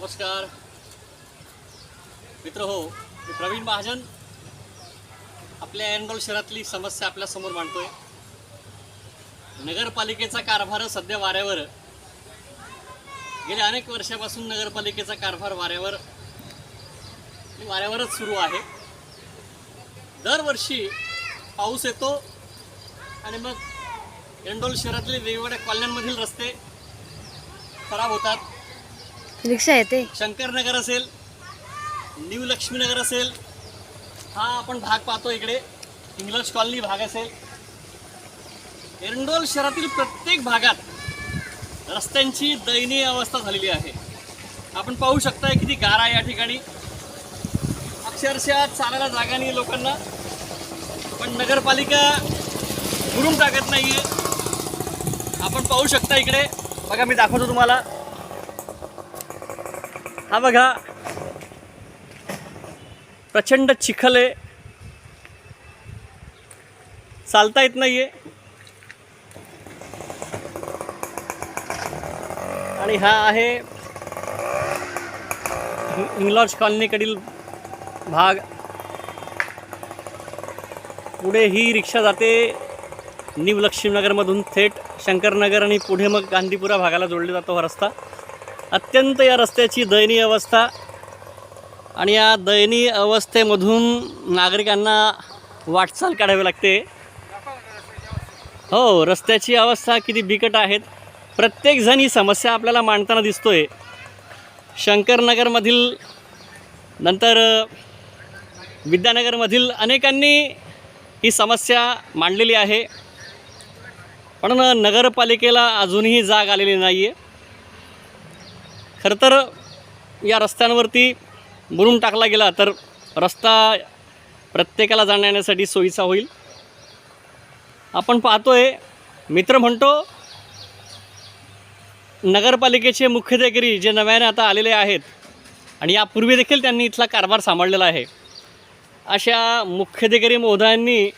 नमस्कार. मित्र हो मी प्रवीण महाजन. आपल्या एरंडोल शहरातली समस्या आपल्यासमोर मांडतोय. नगरपालिकेचा कारभार सध्या वाऱ्यावर. गेल्या अनेक वर्षापासून नगरपालिकेचा कारभार वाऱ्यावर. वाऱ्यावरच सुरू आहे. दरवर्षी पाऊस येतो आणि मग एंडोल शहरातले वेगवेगळ्या कॉलन्यांमधील रस्ते खराब होतात. रिक्षा येते. शंकरनगर असेल न्यू लक्ष्मीनगर असेल हा आपण भाग पाहतो इकडे. इंग्लज कॉलनी भाग असेल. एरंडोल शहरातील प्रत्येक भागात रस्त्यांची दयनीय अवस्था झालेली आहे. आपण पाहू शकता किती गारा या ठिकाणी. अक्षरशः चालायला जागा नाही लोकांना. पण नगरपालिका मुरुम टाकत नाहीये. आपण पाहू शकता इकडे. बघा मी दाखवतो तुम्हाला. हा बघा. प्रचंड चिखल. आहे चालता येत नाहीये. आणि हा आहे इंग्लॉज कॉलनीकडील भाग. पुढे ही रिक्षा जाते. न्यू लक्ष्मीनगरमधून थेट शंकरनगर आणि पुढे मग गांधीपुरा भागाला जोडले जातो हा रस्ता. अत्यंत या रस्त्याची दयनीय अवस्था. आणि या दयनीय अवस्थेमधून नागरिकांना वाटचाल काढावी लागते. हो रस्त्याची अवस्था किती बिकट आहेत. प्रत्येकजण ही समस्या आपल्याला मांडताना दिसतोय. शंकरनगरमधील नंतर विद्यानगरमधील अनेकांनी ही समस्या मांडलेली आहे. पण नगरपालिकेला अजूनही जाग आलेली नाही आहे खरं तर या रस्त्यांवरती बुरून टाकला गेला तर रस्ता प्रत्येकाला जाण्यासाठी सोयीचा होईल. आपण पाहतोय मित्र म्हणतो नगरपालिकेचे मुख्याधिकारी जे नव्याने आता आलेले आहेत आणि यापूर्वी देखील त्यांनी इथला कारभार सांभाळलेला आहे. अशा मुख्याधिकारी महोदयांनी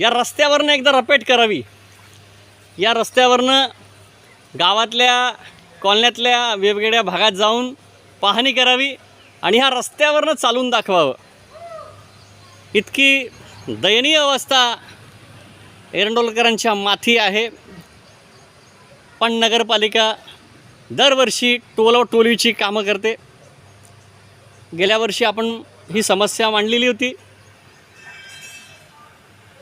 या रस्त्यावरनं एकदा रपेट करावी. या रस्त्यावरनं गावातल्या कॉलन्यातल्या वेगवेगळ्या भागात जाऊन पाहणी करावी आणि ह्या रस्त्यावरनं चालून दाखवावं. इतकी दयनीय अवस्था एरंडोलकरांच्या माथी आहे. पण नगरपालिका दरवर्षी टोलवटोलीची कामं करते. गेल्या वर्षी आपण ही समस्या मांडलेली होती.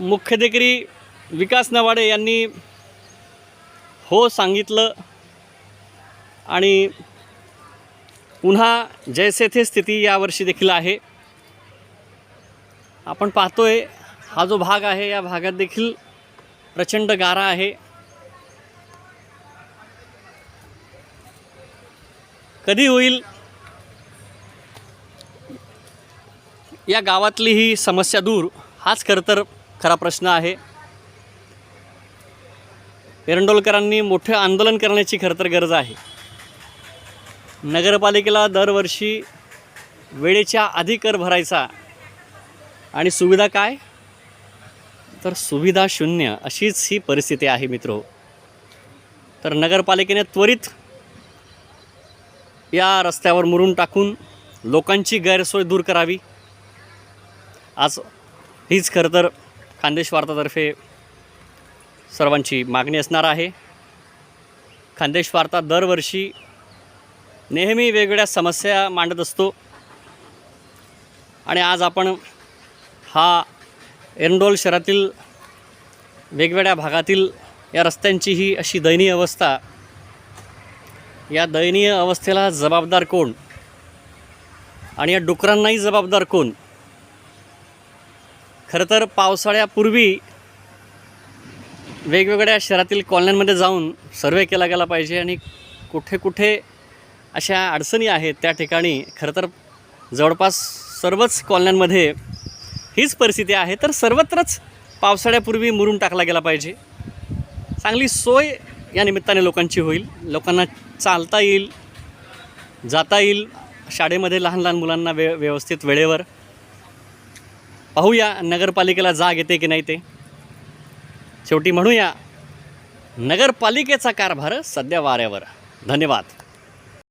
मुख्याधिकारी विकास नवाडे यांनी हो सांगितलं. आणि पुन्हा जैसे थे स्थिती यावर्षी देखील आहे. आपण पाहतोय हा जो भाग आहे या भागात देखील प्रचंड गारा आहे. कधी होईल? या गावातली ही समस्या दूर हाच खरं तर खरा प्रश्न आहे. एरंडोलकरांनी मोठं आंदोलन करण्याची खरं तर गरज आहे. नगरपालिकेला दरवर्षी वेळेच्या आधी कर भरायचा. आणि सुविधा काय? तर सुविधा शून्य अशीच ही परिस्थिती आहे मित्रो. तर नगरपालिकेने त्वरित या रस्त्यावर मुरून टाकून लोकांची गैरसोय दूर करावी. आज हीच खरं तर खानदेश वार्तातर्फे सर्वांची मागणी असणार आहे. खानदेश वार्ता दरवर्षी नेहमी वेगवेगळ्या समस्या मांडत असतो. आणि आज आपण हा एरंडोल शहरातील वेगवेगळ्या भागातील या रस्त्यांची ही अशी दयनीय अवस्था या दयनीय अवस्थेला जबाबदार कोण? आणि या डुकरांनाही जबाबदार कोण? खरं तर पावसाळ्यापूर्वी वेगवेगळ्या शहरातील कॉलन्यांमध्ये जाऊन सर्वे केला गेला पाहिजे आणि कुठे कुठे अशा अडचणी आहेत त्या ठिकाणी खरं तर जवळपास सर्वच कॉलन्यांमध्ये हीच परिस्थिती आहे. तर सर्वत्रच पावसाळ्यापूर्वी मुरून टाकला गेला पाहिजे. चांगली सोय या निमित्ताने लोकांची होईल. लोकांना चालता येईल जाता येईल. शाळेमध्ये लहान लहान मुलांना वे व्यवस्थित वेळेवर. पाहूया नगरपालिकेला जाग येते की नाही ते. शेवटी म्हणूया नगरपालिकेचा कारभार सध्या वाऱ्यावर. धन्यवाद.